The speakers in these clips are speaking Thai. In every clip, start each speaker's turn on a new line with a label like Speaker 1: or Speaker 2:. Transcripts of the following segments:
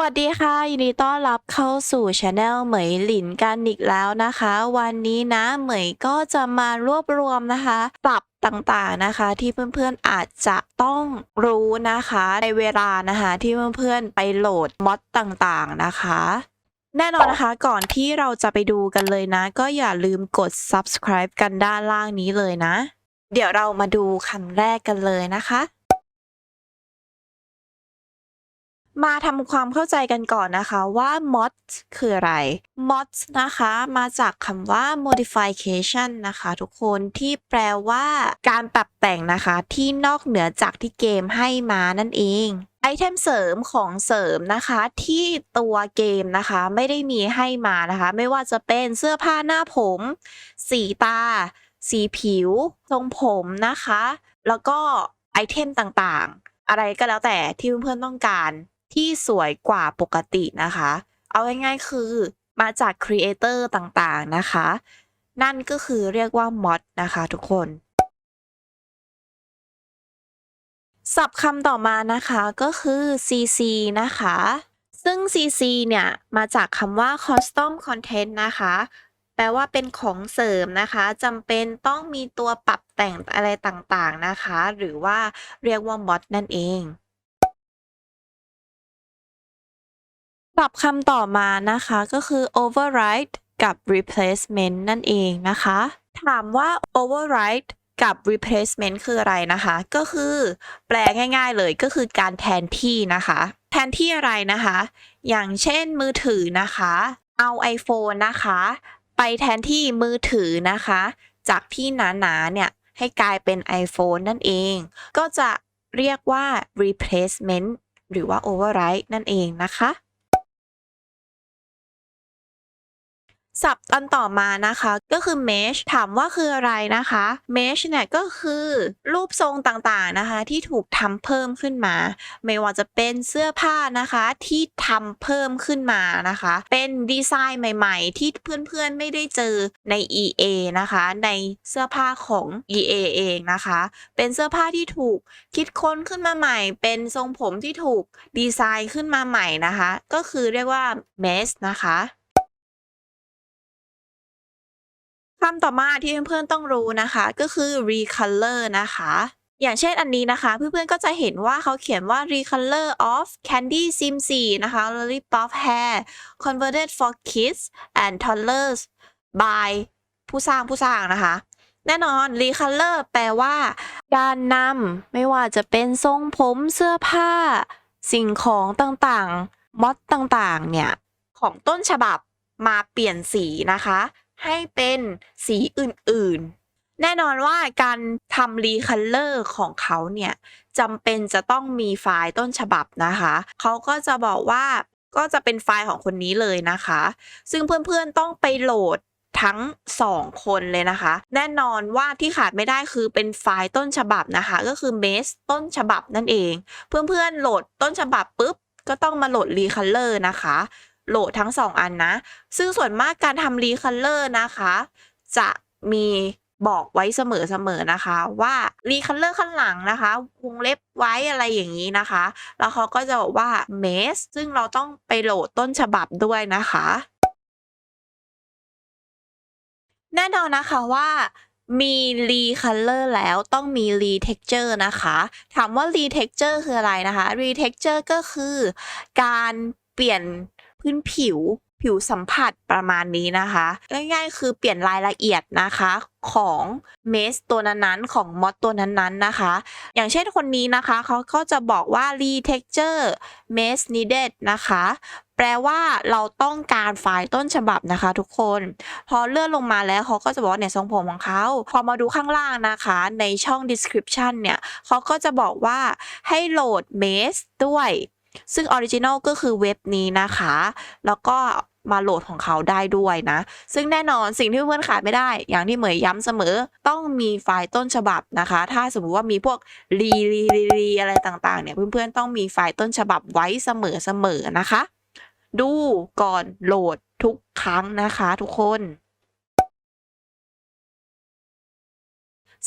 Speaker 1: วัสดีค่ะยินดีต้อนรับเข้าสู่ช anel เหมยหลินกันอีกแล้วนะคะ วันนี้นะเหมยก็จะมารวบรวมนะคะปรับต่างๆนะคะที่เพื่อนๆอาจจะต้องรู้นะคะ ในเวลานะคะที่เพื่อนๆไปโหลดม็อดต่างๆนะคะแน่นอนนะคะก่อนที่เราจะไปดูกันเลยนะ ก็อย่าลืมกด subscribe กันด้านล่างนี้เลยนะ เดี๋ยวเรามาดูคำแรกกันเลยนะคะ มาทำความเข้าใจกันก่อนนะคะว่า mod คืออะไร mod นะคะ มาจากคำว่า modification นะคะ ทุกคนที่แปลว่าการปรับแต่งนะคะที่นอกเหนือจากที่เกมให้มานั่นเองไอเทมเสริมของเสริมนะคะที่ตัวเกมนะคะไม่ได้มีให้มานะคะ ไม่ว่าจะเป็นเสื้อผ้าหน้าผม สีตา สีผิว ทรงผมนะคะ แล้วก็ไอเทมต่างๆ อะไรก็แล้วแต่ที่เพื่อนๆต้องการ ที่สวยกว่าปกตินะคะ เอาง่ายๆคือมาจากครีเอเตอร์ต่างๆนะคะ นั่นก็คือเรียกว่า mod นะคะทุกคนศัพท์คำต่อมานะคะก็คือ CC นะคะ ซึ่ง CC เนี่ย มาจากคำว่า custom content นะคะ แปลว่าเป็นของเสริมนะคะจำเป็นต้องมีตัวปรับแต่งอะไรต่างๆนะคะ หรือว่าเรียกว่า mod นั่นเอง ปรับคำต่อมานะคะก็คือ override กับ replacement นั่นเองนะคะ ถามว่า override กับ replacement คืออะไรนะคะ ก็คือแปลง่ายๆเลยก็คือการแทนที่นะคะ แทนที่อะไรนะคะ อย่างเช่นมือถือนะคะ เอา iPhone นะคะ ไปแทนที่มือถือนะคะ จากที่หนาๆเนี่ยให้กลายเป็น iPhone นั่นเอง ก็จะเรียกว่า replacement หรือว่า override นั่นเองนะคะ ศัพท์อันต่อมานะคะก็คือ mesh ถามว่าคืออะไรนะคะ mesh เนี่ยก็คือรูปทรงต่างๆนะคะ ที่ถูกทำเพิ่มขึ้นมา ไม่ว่าจะเป็นเสื้อผ้านะคะที่ทำเพิ่มขึ้นมานะคะ เป็นดีไซน์ใหม่ๆ ที่เพื่อนๆไม่ได้เจอใน EA นะคะ ในเสื้อผ้าของ EA เองนะคะ เป็นเสื้อผ้าที่ถูกคิดค้นขึ้นมาใหม่ เป็นทรงผมที่ถูกดีไซน์ขึ้นมาใหม่นะคะ ก็คือเรียกว่า mesh นะคะ คำต่อมาที่เพื่อนๆต้องรู้นะคะ ก็คือ recolor นะคะ อย่างเช่นอันนี้นะคะ เพื่อนๆก็จะเห็นว่าเขาเขียนว่า recolor of candy sim 4นะคะ lollipop hair converted for kids and toddlers by ผู้สร้างผู้สร้างนะคะแน่นอน recolor แปลว่า การนำไม่ว่าจะเป็นทรงผมเสื้อผ้า สิ่งของต่างๆมอดต่างๆ เนี่ย ของต้นฉบับมาเปลี่ยนสีนะคะ ให้เป็นสีอื่นๆ แน่นอนว่าการทำรีคัลเลอร์ของเขาเนี่ยจำเป็นจะต้องมีไฟล์ต้นฉบับนะคะ เขาก็จะบอกว่าก็จะเป็นไฟล์ของคนนี้เลยนะคะ ซึ่งเพื่อนๆต้องไปโหลดทั้ง 2 คนเลยนะคะ แน่นอนว่าที่ขาดไม่ได้คือเป็นไฟล์ต้นฉบับนะคะ ก็คือเมสต้นฉบับนั่นเอง เพื่อนๆโหลดต้นฉบับปุ๊บ ก็ต้องมาโหลดรีคัลเลอร์นะคะ โหลดทั้ง 2 อันนะ ซึ่งส่วนมากการทำรีคัลเลอร์นะคะ จะมีบอกไว้เสมอๆนะคะ ว่ารีคัลเลอร์ข้างหลังนะคะวงเล็บไว้อะไรอย่างนี้นะคะ แล้วเขาก็จะบอกว่าเมสซึ่งเราต้องไปโหลดต้นฉบับด้วยนะคะ แน่นอนนะคะว่ามีรีคัลเลอร์แล้วต้องมีรีเท็กเจอร์นะคะ ถามว่ารีเท็กเจอร์คืออะไรนะคะรีเท็กเจอร์ก็คือการเปลี่ยน พื้นผิวผิวสัมผัสประมาณนี้นะคะ ง่ายๆ คือเปลี่ยนรายละเอียดนะคะของเมสตัวนั้นๆ ของมอดตัวนั้นๆนะคะ อย่างเช่นคนนี้นะคะเขาก็จะบอกว่า retexture mesh needed นะคะ แปลว่าเราต้องการไฟล์ต้นฉบับนะคะ ทุกคน พอเลื่อนลงมาแล้วเขาก็จะบอกว่าเนี่ยทรงผมของเขา พอมาดูข้างล่างนะคะ ในช่อง description เนี่ยเขาก็จะบอกว่าให้โหลด mesh ด้วย ซึ่งออริจินอลก็คือเว็บนี้นะคะ แล้วก็มาโหลดของเขาได้ด้วยนะ ซึ่งแน่นอนสิ่งที่เพื่อนขาดไม่ได้ อย่างที่เหมยย้ำเสมอ ต้องมีไฟล์ต้นฉบับนะคะ ถ้าสมมุติว่ามีพวกรีรีรีอะไรต่างๆ เนี่ยเพื่อนๆต้องมีไฟล์ต้นฉบับไว้เสมอๆนะคะ ดูก่อนโหลดทุกครั้งนะคะทุกคน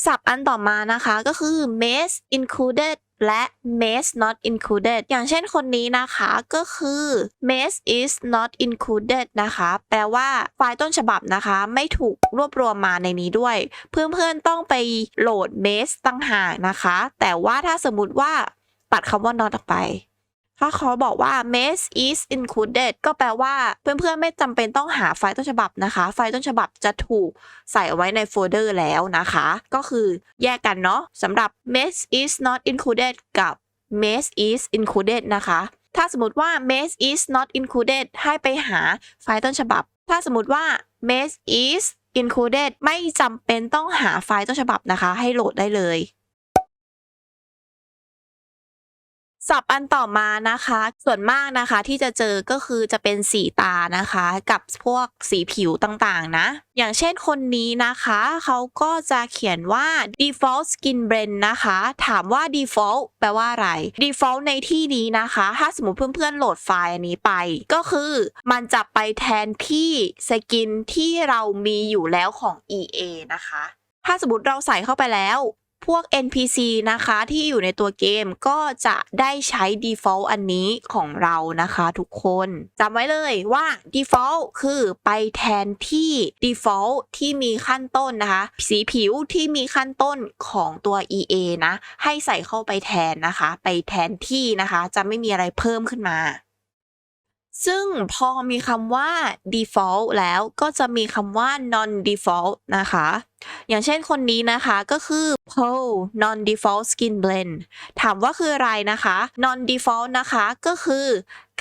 Speaker 1: ศัพท์อันต่อมานะคะก็คือ mesh included และ maze not included อย่างเช่นคนนี้นะคะก็คือ maze is not included นะคะ แปลว่าไฟล์ต้นฉบับนะคะ ไม่ถูกรวบรวมมาในนี้ด้วย เพื่อนๆต้องไปโหลด maze ตั้งหากนะคะ แต่ว่าถ้าสมมติว่าตัดคำว่า not ออกไป ถ้าเขาบอกว่า maze is included ก็แปลว่าเพื่อนๆไม่จำเป็นต้องหาไฟล์ต้นฉบับนะคะ ไฟล์ต้นฉบับจะถูกใส่ไว้ในโฟลเดอร์แล้วนะคะ ก็คือแยกกันเนาะสำหรับ maze is not included กับ maze is included นะคะ ถ้าสมมติว่า maze is not included ให้ไปหาไฟล์ต้นฉบับ ถ้าสมมติว่า maze is included ไม่จำเป็นต้องหาไฟล์ต้นฉบับนะคะ ให้โหลดได้เลย ศัพท์อันต่อมานะคะ ส่วนมากนะคะที่จะเจอก็คือจะเป็นสีตานะคะ กับพวกสีผิวต่างๆนะ อย่างเช่นคนนี้นะคะ เขาก็จะเขียนว่า default skin blend นะคะ ถามว่า default แปลว่าอะไร default ในที่นี้นะคะ ถ้าสมมติเพื่อนๆโหลดไฟล์อันนี้ไป ก็คือมันจะไปแทนที่สกินที่เรามีอยู่แล้วของ EA นะคะ ถ้าสมมติเราใส่เข้าไปแล้ว พวก NPC นะคะที่อยู่ในตัวเกมก็จะได้ใช้ default อันนี้ของเรานะคะทุกคนจำไว้เลยว่า default คือไปแทนที่ default ที่มีขั้นต้นนะคะ สีผิวที่มีขั้นต้นของตัว EA นะ ให้ใส่เข้าไปแทนนะคะ ไปแทนที่นะคะ จะไม่มีอะไรเพิ่มขึ้นมา ซึ่งพอมีคำว่า default แล้วก็จะมีคำว่า non default นะคะ อย่างเช่นคนนี้นะคะก็คือ p o l non default skin blend ถามว่าคืออะไรนะคะ non default นะคะก็คือ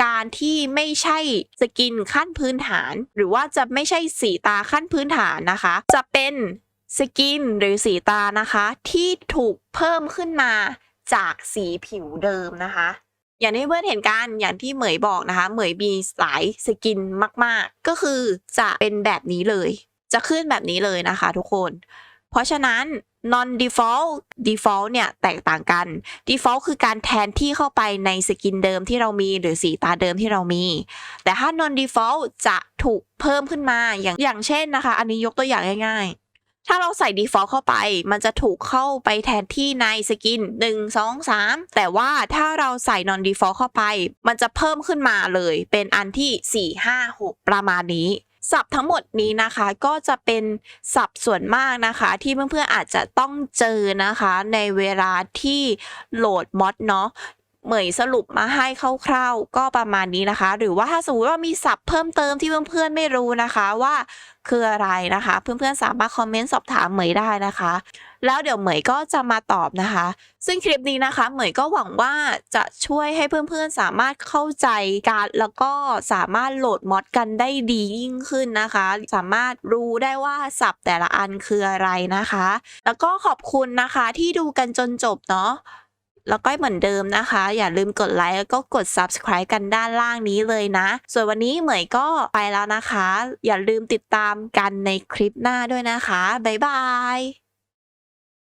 Speaker 1: การที่ไม่ใช่สกินขั้นพื้นฐาน หรือว่าจะไม่ใช่สีตาขั้นพื้นฐานนะคะ จะเป็นสกินหรือสีตานะคะ ที่ถูกเพิ่มขึ้นมาจากสีผิวเดิมนะคะ อย่างที่เพื่อนเห็นกันอย่างที่เหมยบอกนะคะ เหมยมีหลายสกินมาก ๆ ก็คือจะเป็นแบบนี้เลย จะขึ้นแบบนี้เลยนะคะทุกคน เพราะฉะนั้น non default default เนี่ย แตกต่างกัน default คือการแทนที่เข้าไปในสกินเดิมที่เรามีหรือสีตาเดิมที่เรามี แต่ถ้า non default จะถูกเพิ่มขึ้นมาอย่างอย่างเช่นนะคะ อันนี้ยกตัวอย่างง่ายๆ ถ้าเราใส่ default เข้าไป มันจะถูกเข้าไปแทนที่ในสกิน 1 2 3 แต่ว่าถ้าเราใส่ non default เข้าไป มันจะเพิ่มขึ้นมาเลย เป็นอันที่ 4 5 6 ประมาณนี้ศัพท์ทั้งหมดนี้นะคะก็จะเป็นศัพท์ส่วนมากนะคะ ที่เพื่อนๆอาจจะต้องเจอนะคะ ในเวลาที่โหลดมอดเนาะ เหมยสรุปมาให้คร่าวๆก็ประมาณนี้นะคะ หรือว่าถ้าสมมติว่ามีศัพท์เพิ่มเติมที่เพื่อนๆไม่รู้นะคะว่าคืออะไรนะคะ เพื่อนๆสามารถคอมเมนต์สอบถามเหมยได้นะคะ แล้วเดี๋ยวเหมยก็จะมาตอบนะคะ ซึ่งคลิปนี้นะคะ เหมยก็หวังว่าจะช่วยให้เพื่อนๆสามารถเข้าใจการแล้วก็สามารถโหลดมอดกันได้ดียิ่งขึ้นนะคะ สามารถรู้ได้ว่าศัพท์แต่ละอันคืออะไรนะคะ แล้วก็ขอบคุณนะคะที่ดูกันจนจบเนาะ แล้วก็เหมือนเดิมนะคะ อย่าลืมกดไลค์แล้วก็กด subscribe กันด้านล่างนี้เลยนะ ส่วนวันนี้เหมยก็ไปแล้วนะคะ อย่าลืมติดตามกันในคลิปหน้าด้วยนะคะ บ๊ายบาย